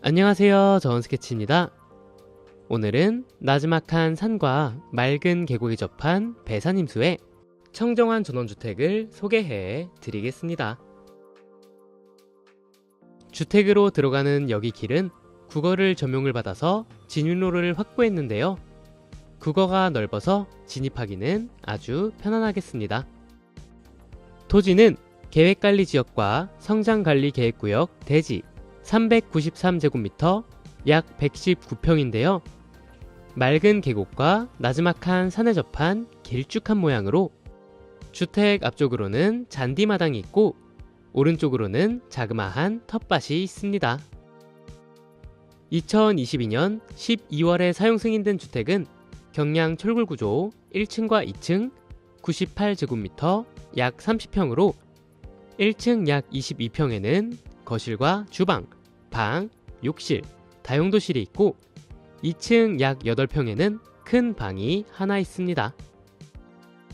안녕하세요. 저원스케치입니다. 오늘은 나지막한 산과 맑은 계곡이 접한 배산임수의 청정한 전원주택을 소개해 드리겠습니다. 주택으로 들어가는 여기 길은 국어를 전용을 받아서 진입로를 확보했는데요. 국어가 넓어서 진입하기는 아주 편안하겠습니다. 토지는 계획관리지역과 성장관리계획구역 대지 393제곱미터 약 119평인데요. 맑은 계곡과 나지막한 산에 접한 길쭉한 모양으로 주택 앞쪽으로는 잔디마당이 있고 오른쪽으로는 자그마한 텃밭이 있습니다. 2022년 12월에 사용 승인된 주택은 경량 철골 구조 1층과 2층 98제곱미터 약 30평으로 1층 약 22평에는 거실과 주방, 방, 욕실, 다용도실이 있고 2층 약 8평에는 큰 방이 하나 있습니다.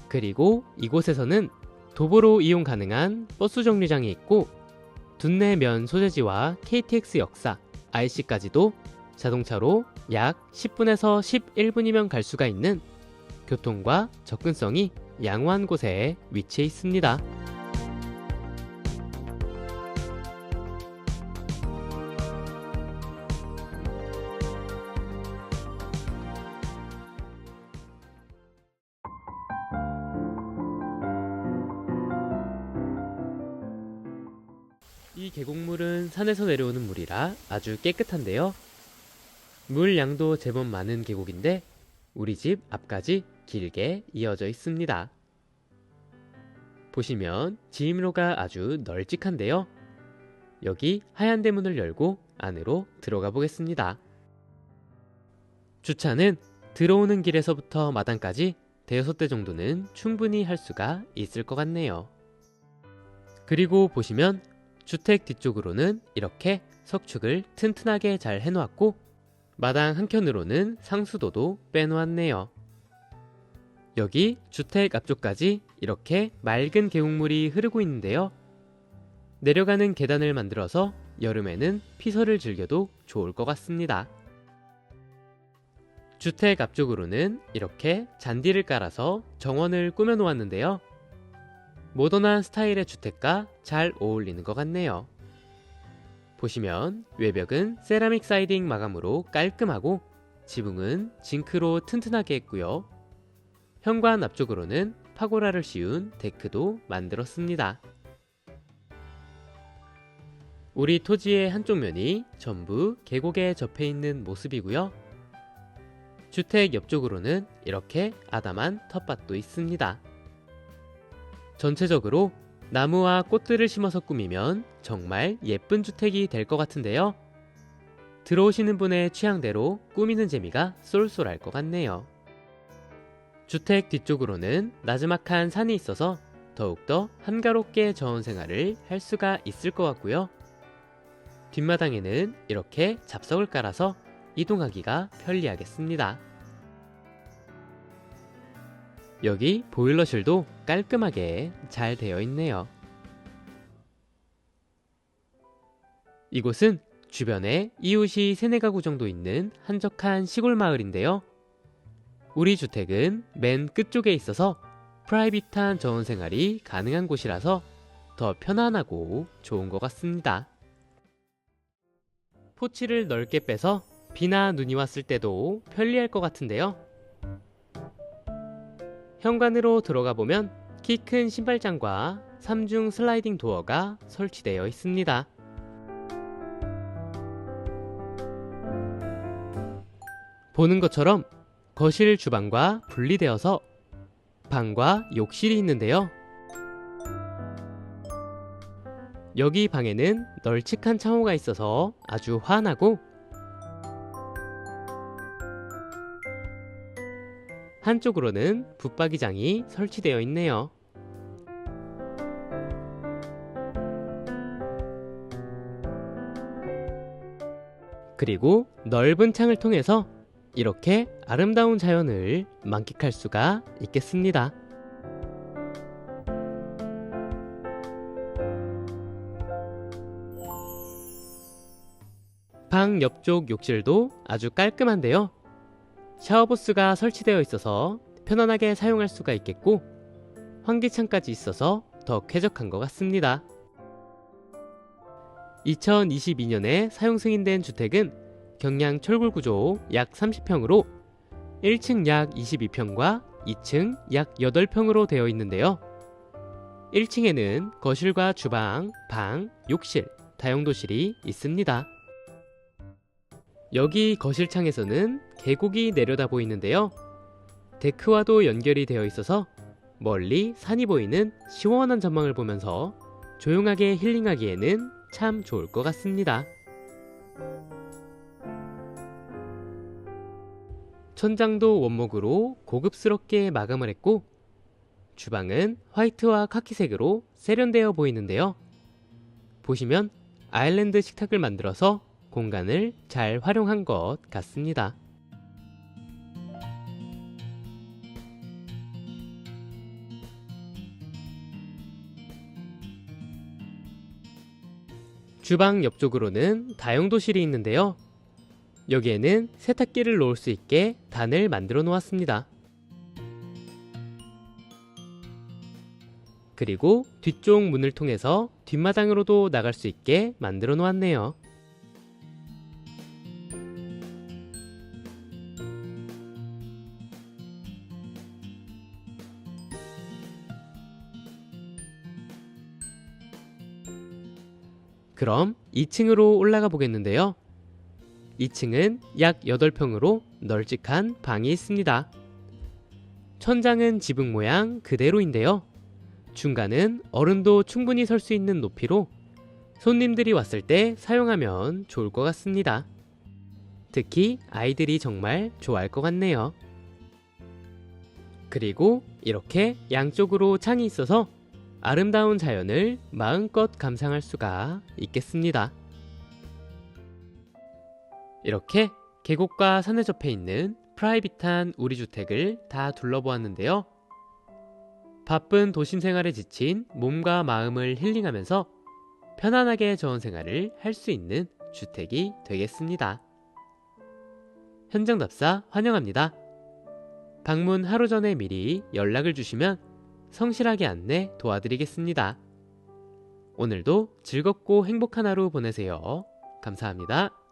그리고 이곳에서는 도보로 이용 가능한 버스 정류장이 있고 둔내면 소재지와 KTX 역사, IC까지도 자동차로 약 10분에서 11분이면 갈 수가 있는 교통과 접근성이 양호한 곳에 위치해 있습니다. 이 계곡물은 산에서 내려오는 물이라 아주 깨끗한데요. 물 양도 제법 많은 계곡인데 우리 집 앞까지 길게 이어져 있습니다. 보시면 지임로가 아주 널찍한데요. 여기 하얀 대문을 열고 안으로 들어가 보겠습니다. 주차는 들어오는 길에서부터 마당까지 대여섯 대 정도는 충분히 할 수가 있을 것 같네요. 그리고 보시면 주택 뒤쪽으로는 이렇게 석축을 튼튼하게 잘 해놓았고 마당 한켠으로는 상수도도 빼놓았네요. 여기 주택 앞쪽까지 이렇게 맑은 계곡물이 흐르고 있는데요. 내려가는 계단을 만들어서 여름에는 피서를 즐겨도 좋을 것 같습니다. 주택 앞쪽으로는 이렇게 잔디를 깔아서 정원을 꾸며 놓았는데요. 모던한 스타일의 주택과 잘 어울리는 것 같네요. 보시면 외벽은 세라믹 사이딩 마감으로 깔끔하고 지붕은 징크로 튼튼하게 했고요. 현관 앞쪽으로는 파고라를 씌운 데크도 만들었습니다. 우리 토지의 한쪽 면이 전부 계곡에 접해 있는 모습이고요. 주택 옆쪽으로는 이렇게 아담한 텃밭도 있습니다. 전체적으로 나무와 꽃들을 심어서 꾸미면 정말 예쁜 주택이 될 것 같은데요. 들어오시는 분의 취향대로 꾸미는 재미가 쏠쏠할 것 같네요. 주택 뒤쪽으로는 나지막한 산이 있어서 더욱더 한가롭게 저온 생활을 할 수가 있을 것 같고요. 뒷마당에는 이렇게 잡석을 깔아서 이동하기가 편리하겠습니다. 여기 보일러실도 깔끔하게 잘 되어 있네요. 이곳은 주변에 이웃이 세네 가구 정도 있는 한적한 시골 마을인데요. 우리 주택은 맨 끝쪽에 있어서 프라이빗한 저온 생활이 가능한 곳이라서 더 편안하고 좋은 것 같습니다. 포치를 넓게 빼서 비나 눈이 왔을 때도 편리할 것 같은데요. 현관으로 들어가 보면 키 큰 신발장과 3중 슬라이딩 도어가 설치되어 있습니다. 보는 것처럼 거실 주방과 분리되어서 방과 욕실이 있는데요. 여기 방에는 널찍한 창호가 있어서 아주 환하고 한쪽으로는 붙박이장이 설치되어 있네요. 그리고 넓은 창을 통해서 이렇게 아름다운 자연을 만끽할 수가 있겠습니다. 방 옆쪽 욕실도 아주 깔끔한데요. 샤워부스가 설치되어 있어서 편안하게 사용할 수가 있겠고 환기창까지 있어서 더 쾌적한 것 같습니다. 2022년에 사용 승인된 주택은 경량 철골 구조 약 30평으로 1층 약 22평과 2층 약 8평으로 되어 있는데요. 1층에는 거실과 주방, 방, 욕실, 다용도실이 있습니다. 여기 거실창에서는 계곡이 내려다 보이는데요. 데크와도 연결이 되어 있어서 멀리 산이 보이는 시원한 전망을 보면서 조용하게 힐링하기에는 참 좋을 것 같습니다. 천장도 원목으로 고급스럽게 마감을 했고 주방은 화이트와 카키색으로 세련되어 보이는데요. 보시면 아일랜드 식탁을 만들어서 공간을 잘 활용한 것 같습니다. 주방 옆쪽으로는 다용도실이 있는데요. 여기에는 세탁기를 놓을 수 있게 단을 만들어 놓았습니다. 그리고 뒤쪽 문을 통해서 뒷마당으로도 나갈 수 있게 만들어 놓았네요. 그럼 2층으로 올라가 보겠는데요. 2층은 약 8평으로 널찍한 방이 있습니다. 천장은 지붕 모양 그대로인데요. 중간은 어른도 충분히 설 수 있는 높이로 손님들이 왔을 때 사용하면 좋을 것 같습니다. 특히 아이들이 정말 좋아할 것 같네요. 그리고 이렇게 양쪽으로 창이 있어서 아름다운 자연을 마음껏 감상할 수가 있겠습니다. 이렇게 계곡과 산에 접해 있는 프라이빗한 우리 주택을 다 둘러보았는데요. 바쁜 도심 생활에 지친 몸과 마음을 힐링하면서 편안하게 저온 생활을 할 수 있는 주택이 되겠습니다. 현장 답사 환영합니다. 방문 하루 전에 미리 연락을 주시면 성실하게 안내 도와드리겠습니다. 오늘도 즐겁고 행복한 하루 보내세요. 감사합니다.